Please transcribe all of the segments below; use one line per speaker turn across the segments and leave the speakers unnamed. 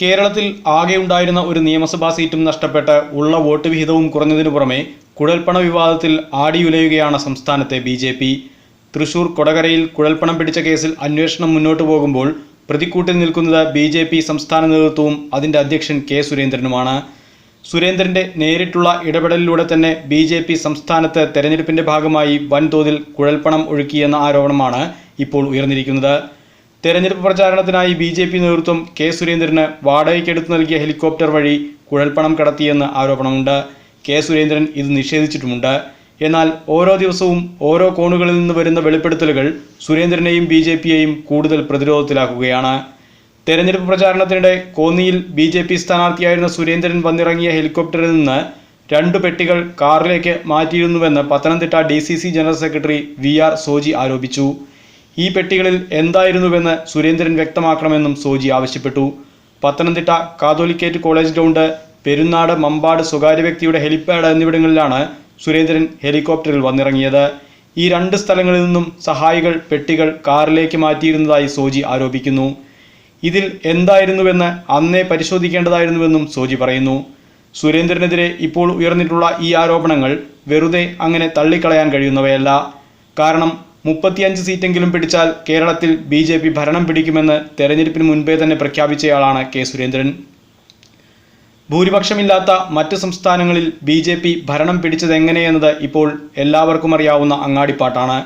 കേരളത്തിൽ ആകെ ഉണ്ടായിരുന്ന ഒരു നിയമസഭാ സീറ്റും നഷ്ടപ്പെട്ട് ഉള്ള വോട്ട് വിഹിതവും കുറഞ്ഞതിനു പുറമെ കുഴൽപ്പണ വിവാദത്തിൽ ആടിയുലയുകയാണ് സംസ്ഥാനത്തെ ബി ജെ പി. തൃശൂർ കൊടകരയിൽ കുഴൽപ്പണം പിടിച്ച കേസിൽ അന്വേഷണം മുന്നോട്ട് പോകുമ്പോൾ പ്രതിക്കൂട്ടിൽ നിൽക്കുന്നത് ബി ജെ പി സംസ്ഥാന നേതൃത്വവും അതിന്റെ അധ്യക്ഷൻ കെ സുരേന്ദ്രനുമാണ്. സുരേന്ദ്രന്റെ നേരിട്ടുള്ള ഇടപെടലിലൂടെ തന്നെ ബി ജെ പി സംസ്ഥാനത്ത് തെരഞ്ഞെടുപ്പിന്റെ ഭാഗമായി വൻതോതിൽ കുഴൽപ്പണം ഒഴുക്കിയെന്ന ആരോപണമാണ് ഇപ്പോൾ ഉയർന്നിരിക്കുന്നത്. തെരഞ്ഞെടുപ്പ് പ്രചാരണത്തിനായി ബി ജെ പി നേതൃത്വം കെ സുരേന്ദ്രന് വാടകയ്ക്കെടുത്ത് നൽകിയ ഹെലികോപ്റ്റർ വഴി കുഴൽപ്പണം കടത്തിയെന്ന് ആരോപണമുണ്ട്. കെ സുരേന്ദ്രൻ ഇത് നിഷേധിച്ചിട്ടുമുണ്ട്. എന്നാൽ ഓരോ ദിവസവും ഓരോ കോണുകളിൽ നിന്ന് വരുന്ന വെളിപ്പെടുത്തലുകൾ സുരേന്ദ്രനെയും ബി ജെ പിയെയും കൂടുതൽ പ്രതിരോധത്തിലാക്കുകയാണ്. തെരഞ്ഞെടുപ്പ് പ്രചാരണത്തിനിടെ കോന്നിയിൽ ബി ജെ പി സ്ഥാനാർത്ഥിയായിരുന്ന സുരേന്ദ്രൻ വന്നിറങ്ങിയ ഹെലികോപ്റ്ററിൽ നിന്ന് രണ്ട് പെട്ടികൾ കാറിലേക്ക് മാറ്റിയിരുന്നുവെന്ന് Pathanamthitta D C C general secretary V R Soji ആരോപിച്ചു. ഈ പെട്ടികളിൽ എന്തായിരുന്നുവെന്ന് സുരേന്ദ്രൻ വ്യക്തമാക്കണമെന്നും സോജി ആവശ്യപ്പെട്ടു. Pathanamthitta Catholicate college ground Perunad Mampad സ്വകാര്യ വ്യക്തിയുടെ ഹെലിപ്പാഡ് എന്നിവിടങ്ങളിലാണ് സുരേന്ദ്രൻ ഹെലികോപ്റ്ററിൽ വന്നിറങ്ങിയത്. ഈ രണ്ട് സ്ഥലങ്ങളിൽ നിന്നും സഹായികൾ പെട്ടികൾ കാറിലേക്ക് മാറ്റിയിരുന്നതായി സോജി ആരോപിക്കുന്നു. ഇതിൽ എന്തായിരുന്നുവെന്ന് അന്നേ പരിശോധിക്കേണ്ടതായിരുന്നുവെന്നും സോജി പറയുന്നു. സുരേന്ദ്രനെതിരെ ഇപ്പോൾ ഉയർന്നിട്ടുള്ള ഈ ആരോപണങ്ങൾ വെറുതെ അങ്ങനെ തള്ളിക്കളയാൻ കഴിയുന്നവയല്ല. കാരണം മുപ്പത്തിയഞ്ച് സീറ്റെങ്കിലും പിടിച്ചാൽ കേരളത്തിൽ ബി ജെ പി ഭരണം പിടിക്കുമെന്ന് തെരഞ്ഞെടുപ്പിന് മുൻപേ തന്നെ പ്രഖ്യാപിച്ചയാളാണ് കെ സുരേന്ദ്രൻ. ഭൂരിപക്ഷമില്ലാത്ത മറ്റ് സംസ്ഥാനങ്ങളിൽ ബി ജെ പി ഭരണം പിടിച്ചതെങ്ങനെയെന്നത് ഇപ്പോൾ എല്ലാവർക്കും അറിയാവുന്ന അങ്ങാടിപ്പാട്ടാണ്.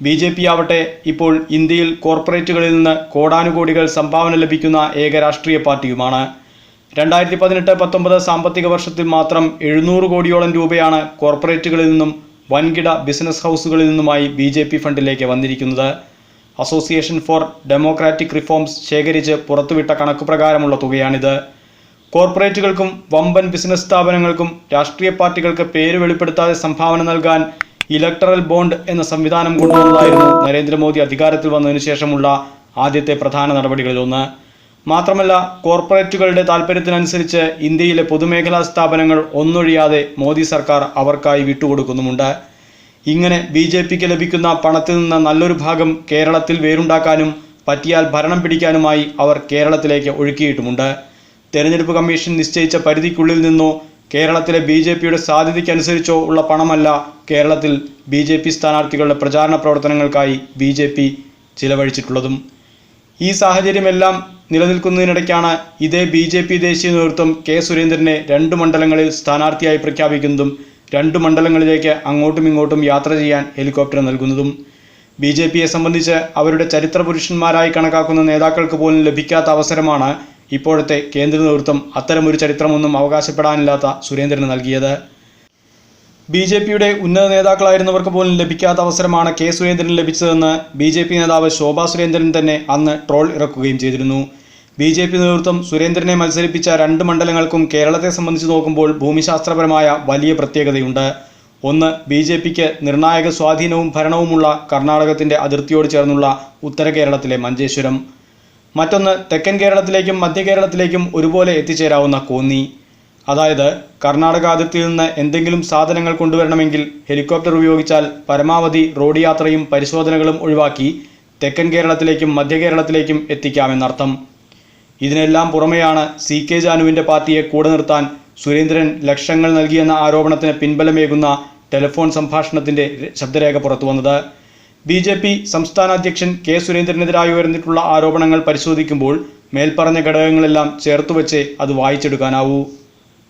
ബി ജെ പി ആവട്ടെ ഇപ്പോൾ ഇന്ത്യയിൽ കോർപ്പറേറ്റുകളിൽ നിന്ന് കോടാനുകോടികൾ സംഭാവന ലഭിക്കുന്ന ഏക രാഷ്ട്രീയ പാർട്ടിയുമാണ്. രണ്ടായിരത്തി പതിനെട്ട് പത്തൊമ്പത് സാമ്പത്തിക വർഷത്തിൽ മാത്രം എഴുന്നൂറ് കോടിയോളം രൂപയാണ് കോർപ്പറേറ്റുകളിൽ നിന്നും വൻകിട ബിസിനസ് ഹൗസുകളിൽ നിന്നുമായി ബി ജെ പി ഫണ്ടിലേക്ക് വന്നിരിക്കുന്നത്. അസോസിയേഷൻ ഫോർ ഡെമോക്രാറ്റിക് റിഫോംസ് ശേഖരിച്ച് പുറത്തുവിട്ട കണക്ക് പ്രകാരമുള്ള തുകയാണിത്. കോർപ്പറേറ്റുകൾക്കും വമ്പൻ ബിസിനസ് സ്ഥാപനങ്ങൾക്കും രാഷ്ട്രീയ പാർട്ടികൾക്ക് പേര് വെളിപ്പെടുത്താതെ സംഭാവന നൽകാൻ ഇലക്ടറൽ ബോണ്ട് എന്ന സംവിധാനം കൊണ്ടുവന്നതായിരുന്നു നരേന്ദ്രമോദി അധികാരത്തിൽ വന്നതിനു ശേഷമുള്ള ആദ്യത്തെ പ്രധാന നടപടികളിലൊന്ന്. മാത്രമല്ല കോർപ്പറേറ്റുകളുടെ താൽപ്പര്യത്തിനനുസരിച്ച് ഇന്ത്യയിലെ പൊതുമേഖലാ സ്ഥാപനങ്ങൾ ഒന്നൊഴിയാതെ മോദി സർക്കാർ അവർക്കായി വിട്ടുകൊടുക്കുന്നുമുണ്ട്. ഇങ്ങനെ ബി ജെ പിക്ക് ലഭിക്കുന്ന പണത്തിൽ നിന്ന് നല്ലൊരു ഭാഗം കേരളത്തിൽ വേരുണ്ടാക്കാനും പറ്റിയാൽ ഭരണം പിടിക്കാനുമായി അവർ കേരളത്തിലേക്ക് ഒഴുക്കിയിട്ടുമുണ്ട്. തെരഞ്ഞെടുപ്പ് കമ്മീഷൻ നിശ്ചയിച്ച പരിധിക്കുള്ളിൽ നിന്നോ കേരളത്തിലെ ബി ജെ പിയുടെ സാധ്യതയ്ക്കനുസരിച്ചോ ഉള്ള പണമല്ല കേരളത്തിൽ ബി ജെ പി സ്ഥാനാർത്ഥികളുടെ പ്രചാരണ പ്രവർത്തനങ്ങൾക്കായി ബി ജെ പി ചിലവഴിച്ചിട്ടുള്ളതും. ഈ സാഹചര്യമെല്ലാം നിലനിൽക്കുന്നതിനിടയ്ക്കാണ് ഇതേ ബി ജെ പി ദേശീയ നേതൃത്വം കെ സുരേന്ദ്രനെ രണ്ട് മണ്ഡലങ്ങളിൽ സ്ഥാനാർത്ഥിയായി പ്രഖ്യാപിക്കുന്നതും രണ്ട് മണ്ഡലങ്ങളിലേക്ക് അങ്ങോട്ടും ഇങ്ങോട്ടും യാത്ര ചെയ്യാൻ ഹെലികോപ്റ്റർ നൽകുന്നതും. ബി ജെ പിയെ സംബന്ധിച്ച് അവരുടെ ചരിത്ര പുരുഷന്മാരായി കണക്കാക്കുന്ന നേതാക്കൾക്ക് പോലും ലഭിക്കാത്ത അവസരമാണ് ഇപ്പോഴത്തെ കേന്ദ്ര നേതൃത്വം അത്തരമൊരു ചരിത്രമൊന്നും അവകാശപ്പെടാനില്ലാത്ത സുരേന്ദ്രന് നൽകിയത്. ബി ജെ പിയുടെ ഉന്നത നേതാക്കളായിരുന്നവർക്ക് പോലും ലഭിക്കാത്ത അവസരമാണ് കെ സുരേന്ദ്രന് ലഭിച്ചതെന്ന് ബി ജെ പി നേതാവ് ശോഭാ സുരേന്ദ്രൻ തന്നെ അന്ന് ട്രോൾ ഇറക്കുകയും ചെയ്തിരുന്നു. ബി ജെ പി നേതൃത്വം സുരേന്ദ്രനെ മത്സരിപ്പിച്ച രണ്ട് മണ്ഡലങ്ങൾക്കും കേരളത്തെ സംബന്ധിച്ച് നോക്കുമ്പോൾ ഭൂമിശാസ്ത്രപരമായ വലിയ പ്രത്യേകതയുണ്ട്. ഒന്ന് ബി ജെ പിക്ക് നിർണായക സ്വാധീനവും ഭരണവുമുള്ള കർണാടകത്തിന്റെ അതിർത്തിയോട് ചേർന്നുള്ള ഉത്തര കേരളത്തിലെ മഞ്ചേശ്വരം. മറ്റൊന്ന് തെക്കൻ കേരളത്തിലേക്കും മധ്യ കേരളത്തിലേക്കും ഒരുപോലെ എത്തിച്ചേരാവുന്ന കോന്നി. അതായത് കർണാടക അതിർത്തിയിൽ നിന്ന് എന്തെങ്കിലും സാധനങ്ങൾ കൊണ്ടുവരണമെങ്കിൽ ഹെലികോപ്റ്റർ ഉപയോഗിച്ചാൽ പരമാവധി റോഡ് യാത്രയും പരിശോധനകളും ഒഴിവാക്കി തെക്കൻ കേരളത്തിലേക്കും മധ്യ കേരളത്തിലേക്കും എത്തിക്കാമെന്നർത്ഥം. ഇതിനെല്ലാം പുറമെയാണ് സി കെ ജാനുവിന്റെ പാർട്ടിയെ കൂടെ നിർത്താൻ സുരേന്ദ്രൻ ലക്ഷങ്ങൾ നൽകിയെന്ന ആരോപണത്തിന് പിൻബലമേകുന്ന ടെലിഫോൺ സംഭാഷണത്തിന്റെ ശബ്ദരേഖ പുറത്തു വന്നത്. ബി ജെ പി സംസ്ഥാന അധ്യക്ഷൻ കെ സുരേന്ദ്രനെതിരായി ഉയർന്നിട്ടുള്ള ആരോപണങ്ങൾ പരിശോധിക്കുമ്പോൾ മേൽപ്പറഞ്ഞ ഘടകങ്ങളെല്ലാം ചേർത്തുവച്ച് അത് വായിച്ചെടുക്കാനാവൂ.